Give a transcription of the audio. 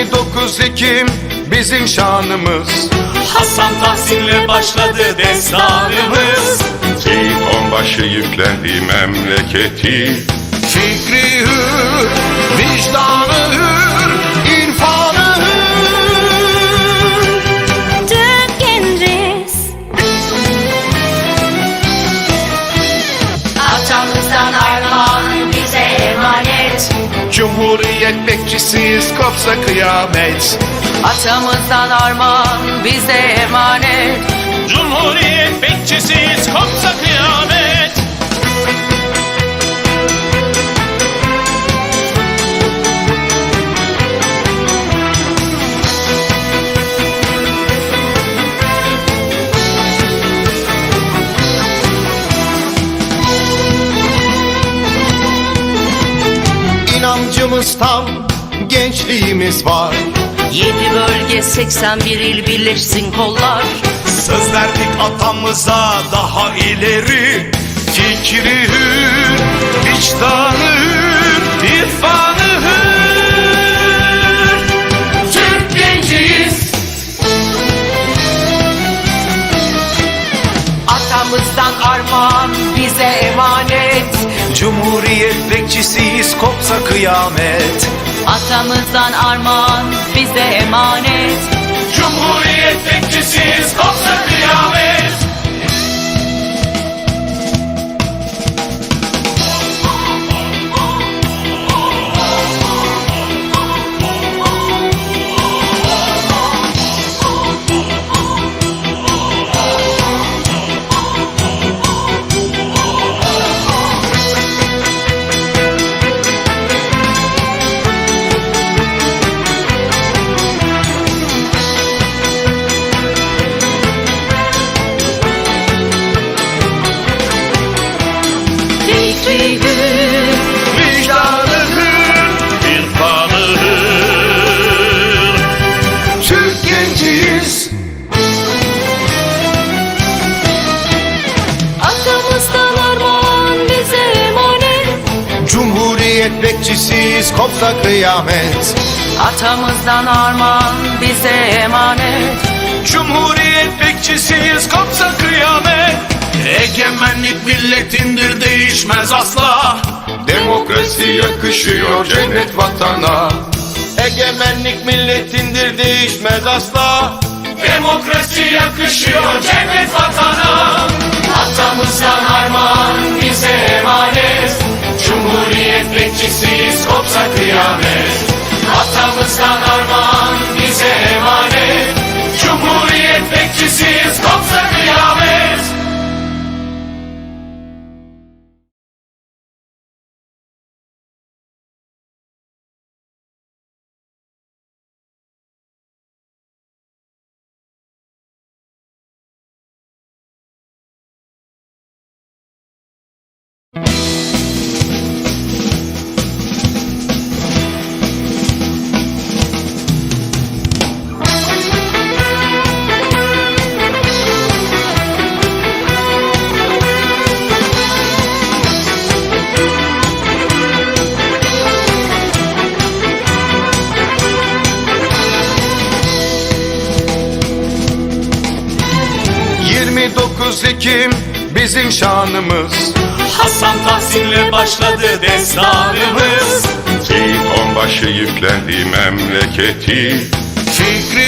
Ekim bizim şanımız. Hasan Tahsin'le başladı destanımız. Seyit onbaşı yüklendi memleketi. Fikri hür, Cumhuriyet bekçisiyiz kopsa kıyamet. Atamızdan armağan bize emanet. Cumhuriyet bekçisiyiz kopsa kıyamet İnancımız tam, gençliğimiz var. Yedi bölge 81 il birleşsin kollar. Söz verdik atamıza daha ileri. Fikri hür, vicdanı hür, irfanı hür. Türk genciyiz Atamızdan armağan bize emanet. Cumhuriyet bekçisiyiz kopsa kıyamet. Atamızdan armağan bize emanet Cumhuriyet bekçisiyiz kopsa kıyamet. Atamızdan armağan bize emanet. Cumhuriyet bekçisiyiz kopsa kıyamet. Egemenlik milletindir değişmez asla. Demokrasi yakışıyor cennet vatana. Egemenlik milletindir değişmez asla. Demokrasi yakışıyor cennet vatana. Atamızdan armağan bize emanet ...29 Ekim bizim şanımız. Hasan Tahsin'le başladı destanımız. Seyit onbaşı yüklendi memleketi. Fikri